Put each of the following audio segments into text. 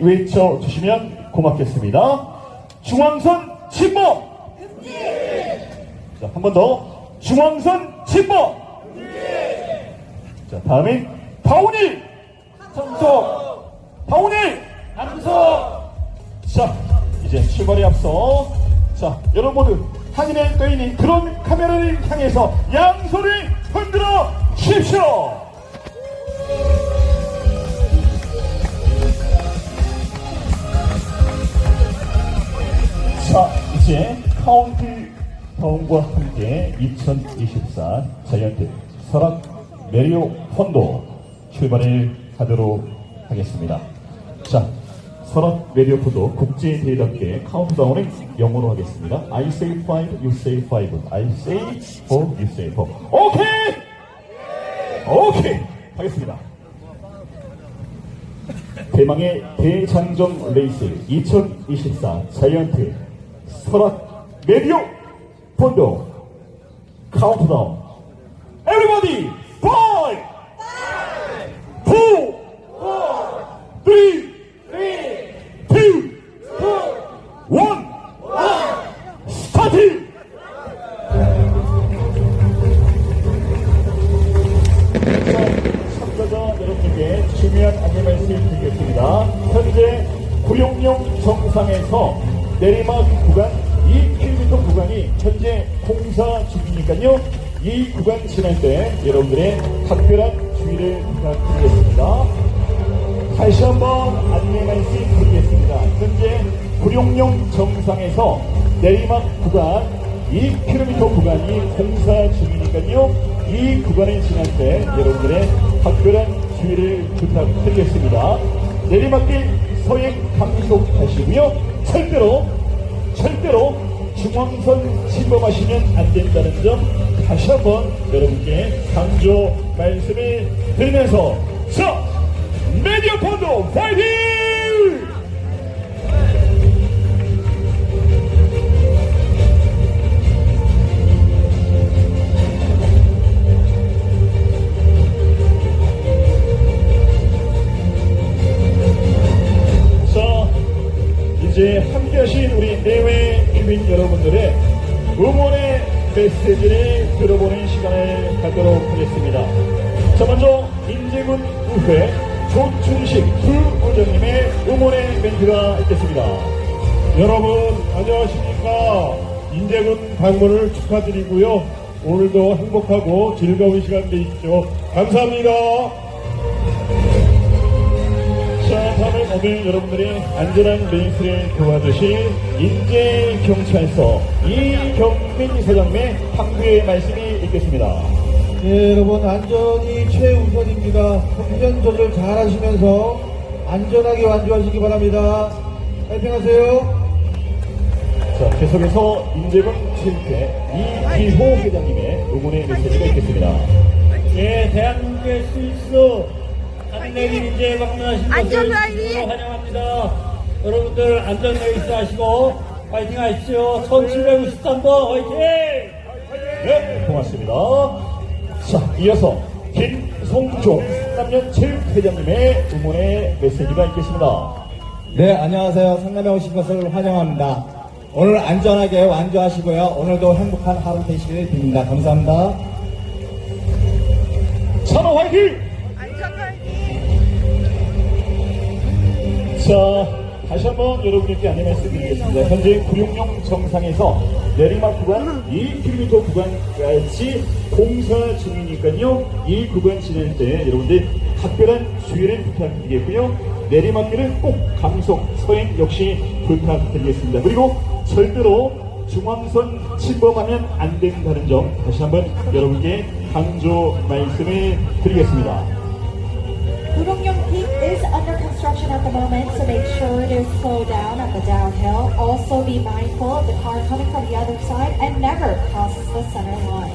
외쳐주시면 고맙겠습니다. 중앙선 침범! 자, 한 번 더. 중앙선 침범! 자, 다음엔 파운일! 참석! 파운일! 참석! 자, 이제 출발에 앞서, 자, 여러분 모두 하늘에 떠있는 그런 카메라를 향해서 양손을 흔들어 주십시오! 자, 이제 카운트다운과 함께 2024 자이언트 설악 메리오 펀도 출발을 하도록 하겠습니다. 자, 설악 메리오 펀도 국제 대회답게 카운트다운을 영어로 하겠습니다. I say five, you say five. I say four, you say four. 오케이! 오케이! 하겠습니다. 대망의 대장정 레이스 2024 자이언트 설악 메디오 폰도 카운트다운 five, four, 중이니까요. 이 구간 지날 때 여러분들의 각별한 주의를 부탁드리겠습니다. 다시 한번 안내 말씀 드리겠습니다. 현재 구룡령 정상에서 내리막 구간 2km 구간이 공사 중이니까요. 이 구간을 지날 때 여러분들의 각별한 주의를 부탁드리겠습니다. 내리막길 서행 감속하시고요. 절대로 절대로 중앙선 침범하시면 안 된다는 점 다시 한번 여러분께 강조 말씀을 드리면서 자 메디어 펀도 파이팅! 메시지를 들어보는 시간을 갖도록 하겠습니다. 자, 먼저 인제군 의회 조춘식 부의장님의 응원의 멘트가 있겠습니다. 여러분 안녕하십니까 인제군 방문을 축하드리고요 오늘도 행복하고 즐거운 시간 되십시오 감사합니다 자, 다음은 오늘 여러분들의 안전한 레이스를 도와주실 인제경찰서 이경민 사장님의 당부의 말씀이 있겠습니다. 네, 여러분 안전이 최우선입니다. 운전 조절 잘 하시면서 안전하게 완주하시기 바랍니다. 파이팅하세요. 자, 계속해서 인제군 체육회 이기호 회장님의 응원의 메시지가 있겠습니다. 예, 대한민국의 스위스 한내리 인제 방문하신 것을 환영합니다. 여러분들 안전 레이스 하시고 파이팅 하십시오. 1793번 화이팅! 네, 고맙습니다. 자, 이어서 김송종 3년 체육회장님의 응원의 메시지가 있겠습니다. 네, 안녕하세요. 상남에 오신 것을 환영합니다. 오늘 안전하게 완주하시고요. 오늘도 행복한 하루 되시길 빕니다. 감사합니다. 찬호 화이팅! 자, 다시 한번 여러분께 안내 말씀드리겠습니다. 현재 구룡령 정상에서 내리막 구간 2km 구간까지 공사 중이니까요. 이 구간 지날 때 여러분들 각별한 주의를 부탁드리겠고요. 내리막길은 꼭 감속, 서행 역시 부탁드리겠습니다. 그리고 절대로 중앙선 침범하면 안 된다는 점 다시 한번 여러분께 강조 말씀을 드리겠습니다. Gurongyeong Peak is under construction at the moment, so make sure to slow down at the downhill. Also be mindful of the car coming from the other side and never cross the center line.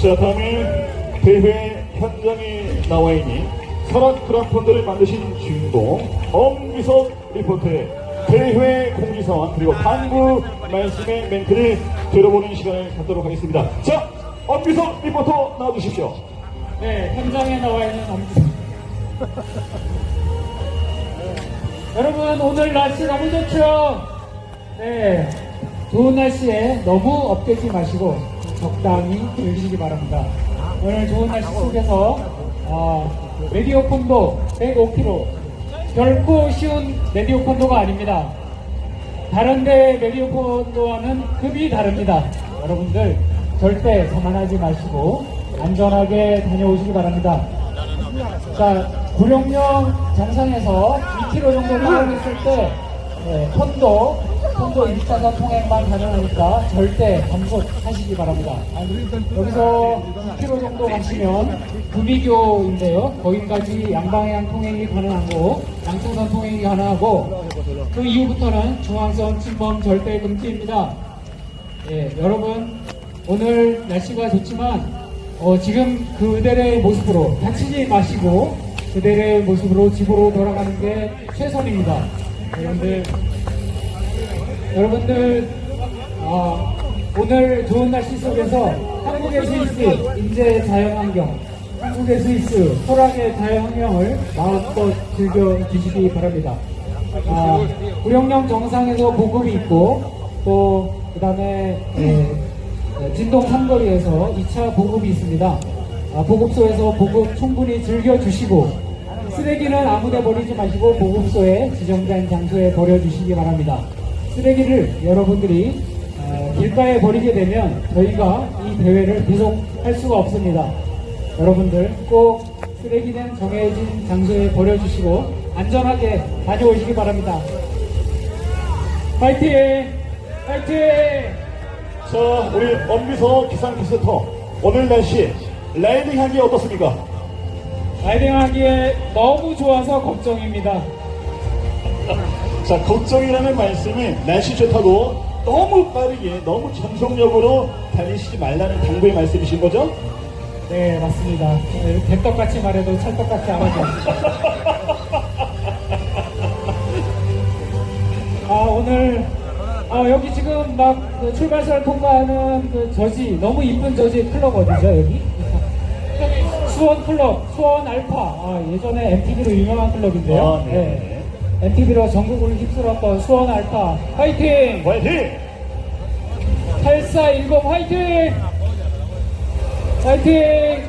자, 다음에 대회 현장에 나와 있는 설악 크라펀드를 만드신 주인공 엄기석 리포터의 대회 공지사항 그리고 당구 말씀의 멘트를 들어보는 시간을 갖도록 하겠습니다. 자, 엄기석 리포터 나와주십시오. 네, 현장에 나와 있는 남자. 여러분, 오늘 날씨 너무 좋죠? 네. 좋은 날씨에 너무 업되지 마시고 적당히 즐기시기 바랍니다. 오늘 좋은 날씨 속에서 아, 레디오 콘도 105km 결코 쉬운 레디오 콘도가 아닙니다. 다른 데 레디오 콘도와는 급이 다릅니다. 여러분들 절대 자만하지 마시고 안전하게 다녀오시기 바랍니다. 자, 구룡령 정상에서 2km 정도 나가있을 때, 네, 폰도, 폰도 1차선 통행만 가능하니까 절대 감속하시기 바랍니다. 여기서 2km 정도 가시면 구비교인데요. 거기까지 양방향 통행이 가능하고, 양쪽선 통행이 가능하고, 그 이후부터는 중앙선 침범 절대 금지입니다. 예, 여러분 오늘 날씨가 좋지만 어, 지금 그대의 모습으로 다치지 마시고 그대의 모습으로 집으로 돌아가는 게 최선입니다. 여러분들 여러분들 아, 오늘 좋은 날씨 속에서 한국의 스위스 인재 자연환경 한국의 스위스 소락의 자연환경을 마음껏 즐겨 주시기 바랍니다. 아, 구룡령 정상에서 보급이 있고 또 그다음에 예, 진동 삼거리에서 2차 보급이 있습니다. 아, 보급소에서 보급 충분히 즐겨주시고 쓰레기는 아무데 버리지 마시고 보급소에 지정된 장소에 버려주시기 바랍니다. 쓰레기를 여러분들이 아, 길가에 버리게 되면 저희가 이 대회를 계속 할 수가 없습니다. 여러분들 꼭 쓰레기는 정해진 장소에 버려주시고 안전하게 다녀오시기 바랍니다. 파이팅! 파이팅! 자, 우리 엄비서 기상캐스터 오늘 날씨 라이딩 하기 어떻습니까? 라이딩 하기에 너무 좋아서 걱정입니다. 자, 걱정이라는 말씀은 날씨 좋다고 너무 빠르게, 너무 전속력으로 달리시지 말라는 당부의 말씀이신 거죠? 네, 맞습니다. 네, 개떡같이 말해도 찰떡같이 알아줘. 아, 오늘, 아, 여기 지금 막 그 출발선을 통과하는 그 저지, 너무 이쁜 저지 클럽 어디죠, 여기? 수원 클럽, 수원 알파. 아, 예전에 MTV로 유명한 클럽인데요. 아, 네. MTV로 전국을 휩쓸었던 수원 알파. 화이팅! 화이팅! 8410 화이팅! 화이팅!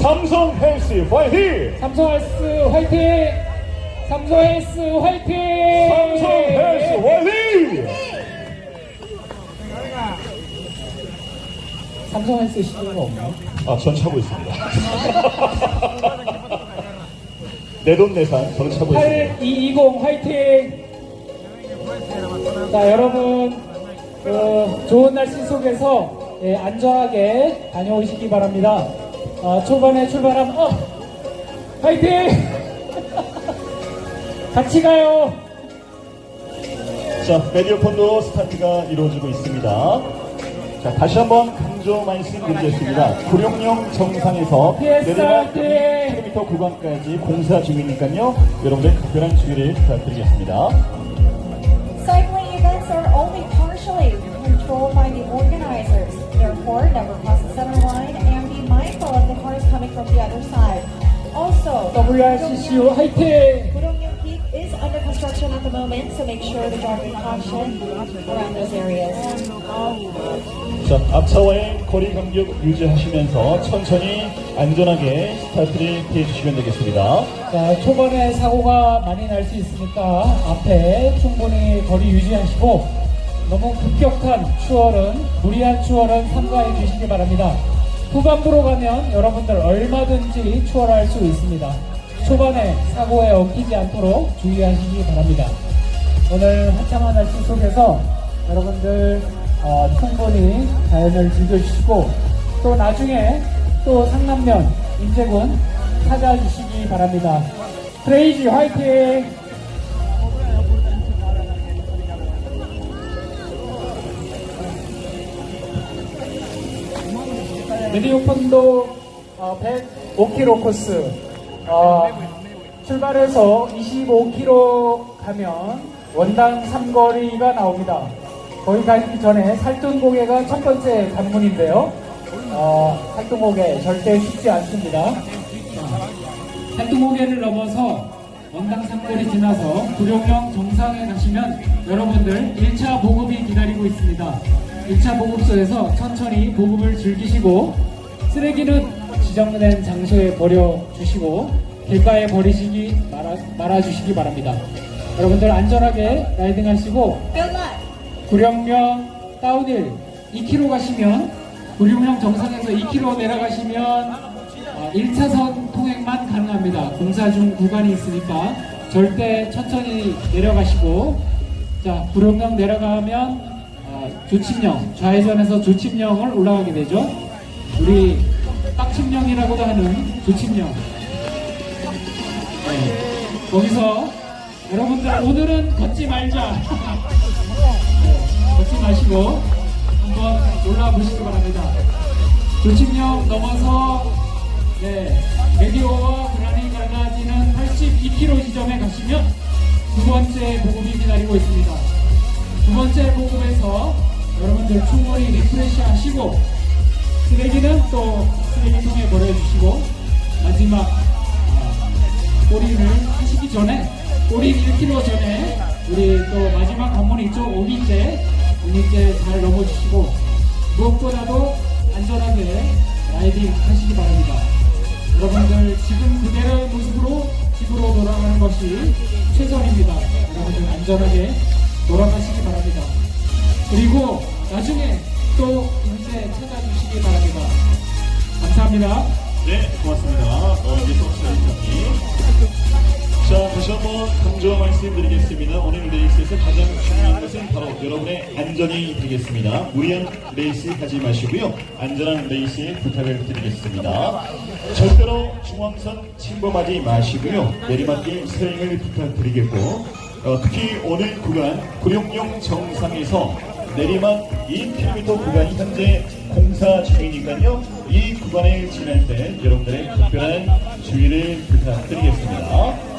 삼성 헬스 화이팅! 삼성 헬스 화이팅! 삼성 헬스 화이팅! 삼성 헬스 화이팅! 삼성 헬스 시도가 없나요? 아, 전 차고 있습니다. 내돈내산 저는 차고 있습니다. 8220 화이팅! 자 여러분 그 좋은 날씨 속에서 예, 안전하게 다녀오시기 바랍니다. 아, 초반에 출발하면 어 화이팅! 같이 가요. 자, 메디어 폰도 스타트가 이루어지고 있습니다. 자, 다시 한번 강조 말씀드리겠습니다. 구룡령 정상에서 내리막 팀! 2km 구간까지 공사 중이니까요. 여러분들 각별한 주의를 부탁드리겠습니다. Cycling events are only partially controlled by the organizers. Therefore, never cross the center line and be mindful of the cars coming from the other side. Also, WRCCU 화이팅! Gurongyeong Peak is under construction at the moment, so make sure to drive with caution around those areas. 자, 앞차와의 거리 간격 유지하시면서 천천히 안전하게 스타트를 피해주시면 되겠습니다. 자, 초반에 사고가 많이 날 수 있으니까 앞에 충분히 거리 유지하시고 너무 급격한 추월은 무리한 추월은 삼가해 주시기 바랍니다. 후반부로 가면 여러분들 얼마든지 추월할 수 있습니다. 초반에 사고에 엉키지 않도록 주의하시기 바랍니다. 오늘 한참한 날씨 속에서 여러분들 어, 충분히 자연을 즐겨주시고 또 나중에 또 상남면 인제군 찾아주시기 바랍니다. 크레이지 화이팅! 미디오펀도 105km 코스 어, 출발해서 25km 가면 원당 삼거리가 나옵니다. 거기 가기 전에 살둔고개가 첫 번째 관문인데요. 어, 활동목에 절대 쉽지 않습니다. 활동목에를 넘어서 원당 산골이 지나서 구룡령 정상에 가시면 여러분들 1차 보급이 기다리고 있습니다. 1차 보급소에서 천천히 보급을 즐기시고 쓰레기는 지정된 장소에 버려주시고 길가에 버리시기 말아, 말아주시기 바랍니다. 여러분들 안전하게 라이딩 하시고. 구룡령 다운힐 2km 가시면 구룡령 정상에서 2km 내려가시면 1차선 통행만 가능합니다. 공사 중 구간이 있으니까 절대 천천히 내려가시고 자 구룡령 내려가면 아, 조침령 좌회전에서 조침령을 올라가게 되죠. 우리 빡침령이라고도 하는 조침령 네, 거기서 여러분들 오늘은 걷지 말자 마시고 한번 올라와 보시기 바랍니다. 조침령 넘어서 네, 메디오와 그라니 갈라지는 82km 지점에 가시면 두 번째 보급이 기다리고 있습니다. 두 번째 보급에서 여러분들 충분히 리프레시 하시고 쓰레기는 또 쓰레기통에 버려주시고 마지막 아, 꼬리를 하시기 전에 꼬리 1km 전에 우리 또 마지막 관문 이쪽 오기째 오기째 잘 넘어주시고 무엇보다도 안전하게 라이딩 하시기 바랍니다. 여러분들 지금 그대로의 모습으로 집으로 돌아가는 것이 최선입니다. 여러분들 안전하게 돌아가시기 바랍니다. 그리고 나중에 또 인제 찾아주시기 바랍니다. 감사합니다. 네, 고맙습니다. 어, 이제 송시장님. 자, 다시 한번 강조와 말씀드리겠습니다. 오늘 레이스에서 가장 중요한 것은 바로 여러분의 안전이 되겠습니다. 무리한 레이스 하지 마시고요. 안전한 레이스에 부탁을 드리겠습니다. 절대로 중앙선 침범하지 마시고요. 내리막길 서행을 부탁드리겠고, 어, 특히 오늘 구간 구룡령 정상에서 내리막 2km 구간이 현재 공사 중이니까요. 이 구간을 지날 때 여러분들의 특별한 주의를 부탁드리겠습니다.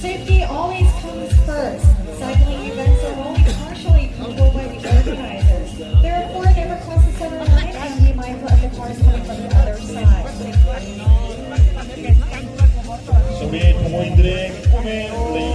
Safety always comes first. Cycling events are only partially controlled by the organizers. Therefore, never cross the center line and be mindful of the cars coming from the other side. 우리 동호인들의 꿈의 레이스